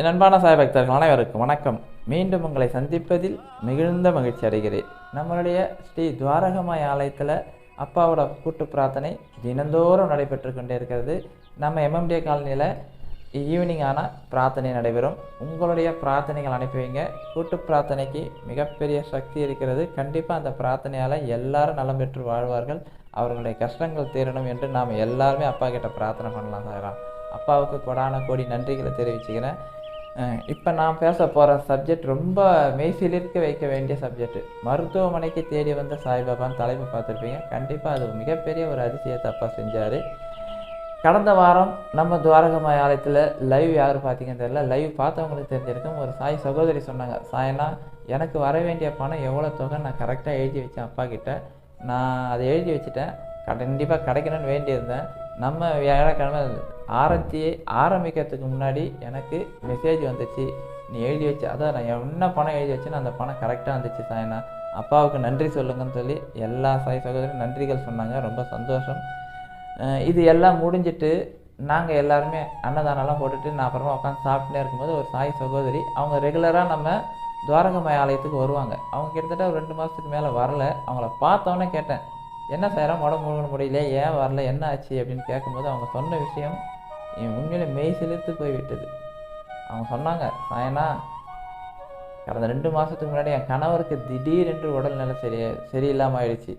என் அன்பான சாய் பக்தர்கள் அனைவருக்கும் வணக்கம். மீண்டும் உங்களை சந்திப்பதில் மிகுந்த மகிழ்ச்சி அடைகிறேன். நம்மளுடைய ஸ்ரீ துவாரகமாய் ஆலயத்தில் அப்பாவோட கூட்டு பிரார்த்தனை தினந்தோறும் நடைபெற்று கொண்டே இருக்கிறது. நம்ம எம்எம்டிஏ காலனியில் ஈவினிங் ஆனால் பிரார்த்தனை நடைபெறும். உங்களுடைய பிரார்த்தனைகள் அனுப்பி வைங்க. கூட்டு பிரார்த்தனைக்கு மிகப்பெரிய சக்தி இருக்கிறது. கண்டிப்பாக அந்த பிரார்த்தனையால் எல்லாரும் நலம் பெற்று வாழ்வார்கள். அவர்களுடைய கஷ்டங்கள் தீரணும் என்று நாம் எல்லாருமே அப்பா கிட்ட பிரார்த்தனை பண்ணலாம் சார் அப்பாவுக்கு கொடான கோடி நன்றிகளை தெரிவிச்சுக்கிறேன். இப்போ நான் பேச போகிற சப்ஜெக்ட் ரொம்ப மெய்சிலிருக்க வைக்க வேண்டிய சப்ஜெக்ட் மருத்துவமனைக்கு தேடி வந்த சாய்பாபான்னு தலைமை பார்த்துருப்பீங்க. கண்டிப்பாக அது மிகப்பெரிய ஒரு அதிசயத்தை அப்பா செஞ்சார். கடந்த வாரம் நம்ம துவாரகமாய ஆலயத்தில் லைவ் யார் பார்த்தீங்கன்னு தெரியல. லைவ் பார்த்தவங்களுக்கு தெரிஞ்சிருக்கும். ஒரு சாய் சகோதரி சொன்னாங்க சாயனா எனக்கு வர வேண்டிய பணம் எவ்வளோ தொகை? நான் கரெக்டாக எழுதி வச்சேன் அப்பா கிட்ட. நான் அதை எழுதி வச்சுட்டேன். கண்டிப்பாக கிடைக்கணும்னு வேண்டியிருந்தேன். நம்ம வியாழக்கிழமை ஆரத்தி ஆரம்பிக்கிறதுக்கு முன்னாடி எனக்கு மெசேஜ் வந்துச்சு. நீ எழுதி வச்சு அதான் நான் என்ன பணம் எழுதி வச்சேன்னு அந்த பணம் கரெக்டாக வந்துச்சு சாயனா. அப்பாவுக்கு நன்றி சொல்லுங்கன்னு சொல்லி எல்லா சாய் சகோதரியும் நன்றிகள் சொன்னாங்க. ரொம்ப சந்தோஷம். இது எல்லாம் முடிஞ்சிட்டு நாங்கள் எல்லாருமே அன்னதானம்லாம் போட்டுட்டு நான் அப்புறமா உட்காந்து சாப்பிட்டுனே இருக்கும்போது ஒரு சாய் சகோதரி அவங்க ரெகுலராக நம்ம துவாரகமய ஆலயத்துக்கு வருவாங்க. அவங்க கிட்டத்தட்ட ஒரு ரெண்டு மாதத்துக்கு மேலே வரல. அவங்கள பார்த்தோன்னே கேட்டேன். என்ன செய்கிறோம் உடம்பு முழுங்க முடியல ஏன் வரல என்ன ஆச்சு அப்படின்னு கேட்கும்போது அவங்க சொன்ன விஷயம் என் உண்மையில மெய் செலுத்து போய்விட்டது. அவங்க சொன்னாங்க சாயனா கடந்த ரெண்டு மாதத்துக்கு முன்னாடி என் கணவருக்கு திடீரென்று உடல்நிலை சரி சரியில்லாமல் ஆயிடுச்சு.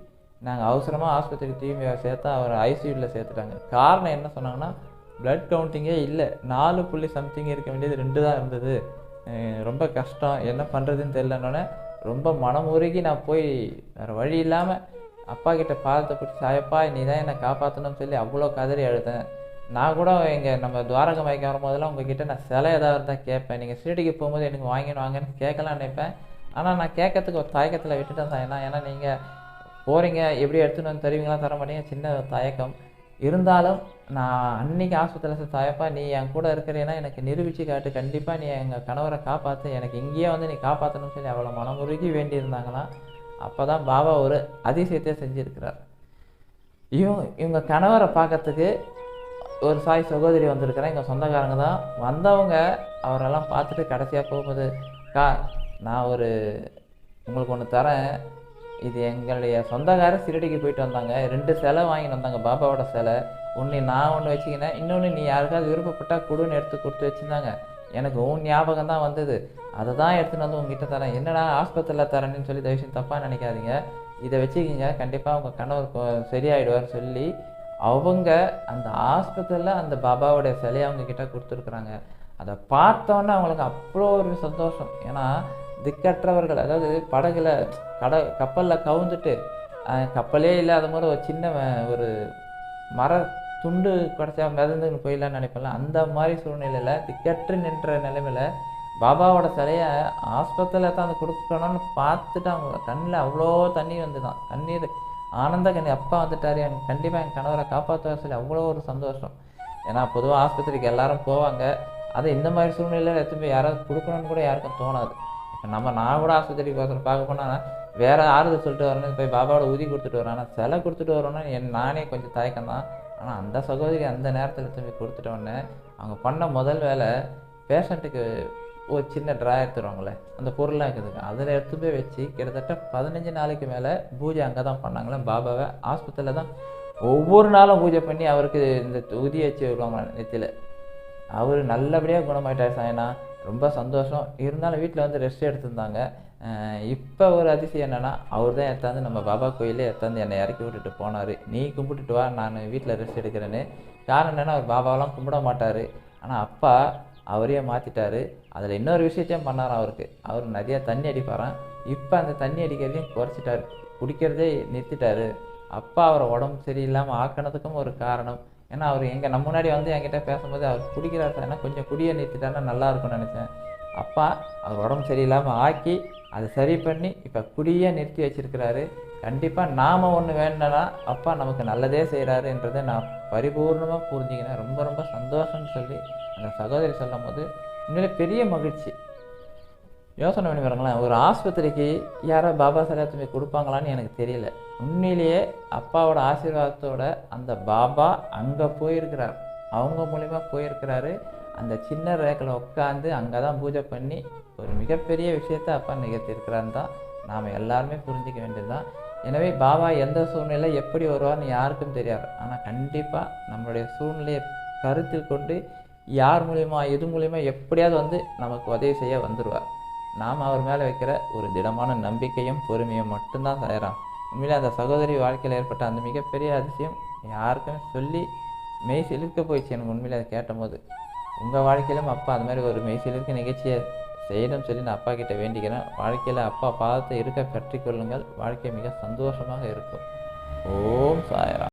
நாங்கள் அவசரமாக ஆஸ்பத்திரிக்கு தூய்மையை சேர்த்தா அவர் ஐசியூவில் சேர்த்துட்டாங்க. காரணம் என்ன சொன்னாங்கன்னா பிளட் கவுண்டிங்கே இல்லை நாலு புள்ளி சம்திங் இருக்க வேண்டியது ரெண்டு தான் இருந்தது. ரொம்ப கஷ்டம் என்ன பண்ணுறதுன்னு தெரிலன்னொன்னே ரொம்ப மனமுருகி நான் போய் வேறு வழி இல்லாமல் அப்பா கிட்ட பாதத்தை பிடிச்சி சாயப்பா நீ தான் என்னை காப்பாற்றணும்னு சொல்லி அவ்வளோ கதறி அழுதேன். நான் கூட எங்கள் நம்ம துவாரகம் வைக்க வரும்போதெல்லாம் உங்ககிட்ட நான் சிலை ஏதாவது இருந்தால் கேட்பேன். நீங்கள் சீட்டுக்கு போகும்போது எனக்கு வாங்கின்னு வாங்கன்னு கேட்கலாம் நினைப்பேன். ஆனால் நான் கேட்கறதுக்கு ஒரு தயக்கத்தில் விட்டுட்டேன் தான் ஏன்னா ஏன்னா நீங்கள் போகிறீங்க எப்படி எடுத்துன்னு வந்து தருவீங்களா தர மாட்டீங்க சின்ன தயக்கம். இருந்தாலும் நான் அன்னைக்கு ஆஸ்பத்திரியில் தாயப்பா நீ என் கூட இருக்கிறேன்னா எனக்கு நிரூபித்து காட்டு. கண்டிப்பாக நீ எங்கள் கணவரை காப்பாற்று எனக்கு இங்கேயே வந்து நீ காப்பாற்றணும்னு சொல்லி அவ்வளோ மனமுருகி வேண்டியிருந்தாங்களாம். அப்போ தான் பாபா ஒரு அதிசயத்தை செஞ்சுருக்கிறார். இவங்க இவங்க கணவரை பார்க்கறதுக்கு ஒரு சாய் சகோதரி வந்திருக்கிறேன் எங்கள் சொந்தக்காரங்க தான். வந்தவங்க அவரெல்லாம் பார்த்துட்டு கடைசியாக போகும்போது கா நான் ஒரு உங்களுக்கு ஒன்று தரேன். இது எங்களுடைய சொந்தக்கார சிரடிக்கு போயிட்டு வந்தாங்க. ரெண்டு சிலை வாங்கிட்டு வந்தாங்க பாபாவோட சிலை. ஒன்று நான் ஒன்று வச்சுக்கினேன். இன்னொன்று நீ யாருக்காவது விருப்பப்பட்டால் கொடுன்னு எடுத்து கொடுத்து வச்சுருந்தாங்க. எனக்கு உன் ஞாபகம் தான் வந்தது. அதை தான் எடுத்துன்னு வந்து உங்ககிட்ட தரேன். என்னடா ஆஸ்பத்திரியில் தரேன்னு சொல்லி தயவு செஞ்சு தப்பாக நினைக்காதீங்க. இதை வச்சுக்கிங்க. கண்டிப்பாக உங்கள் கணவர் சரியாயிடுவார்னு சொல்லி அவங்க அந்த ஆஸ்பத்திரியில் அந்த பாபாவுடைய சிலையை அவங்க கிட்ட கொடுத்துருக்குறாங்க. அதை பார்த்தோன்னே அவங்களுக்கு அவ்வளோ ஒரு சந்தோஷம். ஏன்னா திக்கற்றவர்கள் அதாவது படகுல கட கப்பலில் கவுந்துட்டு கப்பலே இல்லாத மாதிரி ஒரு சின்ன ஒரு மர துண்டு கிடச்சா மிதந்துன்னு போயிடலான்னு நினைப்பல அந்த மாதிரி சூழ்நிலையில் திக்கற்று நின்ற நிலைமையில் பாபாவோட சிலையை ஆஸ்பத்திரியில் தான் அதை கொடுக்கணும்னு பார்த்துட்டு அவங்க கண்ணில் அவ்வளோ தண்ணி வந்துதான். கண்ணீர் ஆனந்த கண்ணி அப்பா வந்துட்டார். எனக்கு கண்டிப்பாக என் கணவரை காப்பாற்ற சொல்லி அவ்வளோ ஒரு சந்தோஷம். ஏன்னா பொதுவாக ஆஸ்பத்திரிக்கு எல்லாரும் போவாங்க. அதை இந்த மாதிரி சூழ்நிலையில் எடுத்து போய் யாராவது கொடுக்கணும்னு கூட யாருக்கும் தோணாது. இப்போ நம்ம நான் கூட ஆஸ்பத்திரிக்கு ஒருத்தர் பார்க்க போனால் வேறு ஆறுதல் சொல்லிட்டு வரணும். போய் பாபாவோட ஊதி கொடுத்துட்டு வரேன் ஆனால் சிலை கொடுத்துட்டு வரணும்னா என் நானே கொஞ்சம் தயக்கம் தான் ஆனால் அந்த சகோதரி அந்த நேரத்தில் எடுத்து போய் அவங்க பண்ண முதல் வேலை பேஷண்ட்டுக்கு ஒரு சின்ன ட்ரா எடுத்துருவாங்களே அந்த பொருளாக இருக்குதுங்க அதில் எடுத்து போய் வச்சு கிட்டத்தட்ட பதினஞ்சு நாளைக்கு மேலே பூஜை அங்கே தான் பண்ணாங்களே பாபாவை. ஆஸ்பத்திரியில் தான் ஒவ்வொரு நாளும் பூஜை பண்ணி அவருக்கு இந்த உதி வச்சு விடுவாங்க நெத்தியில். அவர் நல்லபடியாக குணமாயிட்டார் சாயனா. ரொம்ப சந்தோஷம். இருந்தாலும் வீட்டில் வந்து ரெஸ்ட் எடுத்திருந்தாங்க. இப்போ ஒரு அதிசயம் என்னென்னா அவர் தான் எத்தாந்து நம்ம பாபா கோயிலே எத்தாந்து என்னை இறக்கி விட்டுட்டு போனார். நீ கும்பிட்டுட்டு வா நான் வீட்டில் ரெஸ்ட் எடுக்கிறேன்னு. காரணம் என்னென்னா அவர் பாபாவெல்லாம் கும்பிட மாட்டார். ஆனால் அப்பா அவரையே மாற்றிட்டார் அதில் இன்னொரு விஷயத்தையும் பண்ணாராம் அவருக்கு. அவர் நிறையா தண்ணி அடிப்பாராம். இப்போ அந்த தண்ணி அடிக்கிறதையும் குறைச்சிட்டாரு. குடிக்கிறதே நிறுத்திட்டாரு. அப்பா அவரை உடம்பு சரியில்லாமல் ஆக்கினதுக்கும் ஒரு காரணம். ஏன்னா அவர் எங்கள் நம்ம முன்னாடி வந்து என்கிட்ட பேசும்போது அவர் குடிக்கிறார் ஏன்னா கொஞ்சம் குடியை நிறுத்திட்டாருன்னா நல்லா இருக்கும்னு நினச்சேன். அப்பா அவர் உடம்பு சரியில்லாமல் ஆக்கி அதை சரி பண்ணி இப்போ குடியே நிறுத்தி வச்சிருக்கிறாரு. கண்டிப்பாக நாம் ஒன்று வேணும்னா அப்பா நமக்கு நல்லதே செய்கிறாருன்றதை நான் பரிபூர்ணமாக புரிஞ்சுக்கினேன் ரொம்ப ரொம்ப சந்தோஷம்னு சொல்லி அந்த சகோதரி சொல்லும் போது உண்மையிலே பெரிய மகிழ்ச்சி. யோசனை பண்ணி பாருங்களேன் ஒரு ஆஸ்பத்திரிக்கு யாரோ பாபா சலாத்துமே கொடுப்பாங்களான்னு எனக்கு தெரியல. உண்மையிலேயே அப்பாவோட ஆசீர்வாதத்தோட அந்த பாபா அங்கே போயிருக்கிறார். அவங்க மூலிமா போயிருக்கிறாரு. அந்த சின்ன ரேக்கில் உட்காந்து அங்கே தான் பூஜை பண்ணி ஒரு மிகப்பெரிய விஷயத்தை அப்பா நிகழ்த்தியிருக்கிறான்னு தான். நாம் எல்லாருமே புரிஞ்சிக்க வேண்டியது தான் எனவே பாபா எந்த சூழ்நிலை எப்படி வருவார்னு யாருக்கும் தெரியாது. ஆனால் கண்டிப்பாக நம்மளுடைய சூழ்நிலையை கருத்தில் கொண்டு யார் மூலியமா எது மூலியமா எப்படியாவது வந்து நமக்கு உதவி செய்ய வந்துடுவார் நாம் அவர் மேலே வைக்கிற ஒரு திடமான நம்பிக்கையும் பொறுமையும் மட்டும்தான் செய்கிறான் உண்மையில் அந்த சகோதரி வாழ்க்கையில் ஏற்பட்ட அந்த மிகப்பெரிய அதிசயம் யாருக்குமே சொல்லி மெய் சிலிர்க்க போயிடுச்சு எனக்கு உண்மையில் அதை கேட்டபோது. உங்கள் வாழ்க்கையிலும் அப்பா அது மாதிரி ஒரு மெய் சிலிர்க்க நிகழ்ச்சியை செய்யணும் சொல்லி நான் அப்பா கிட்ட வேண்டிக்கிறேன். வாழ்க்கையில் அப்பா பாதத்தை இருக்க கற்றுக்கொள்ளுங்கள். வாழ்க்கை மிக சந்தோஷமாக இருக்கும். ஓம் சாயரா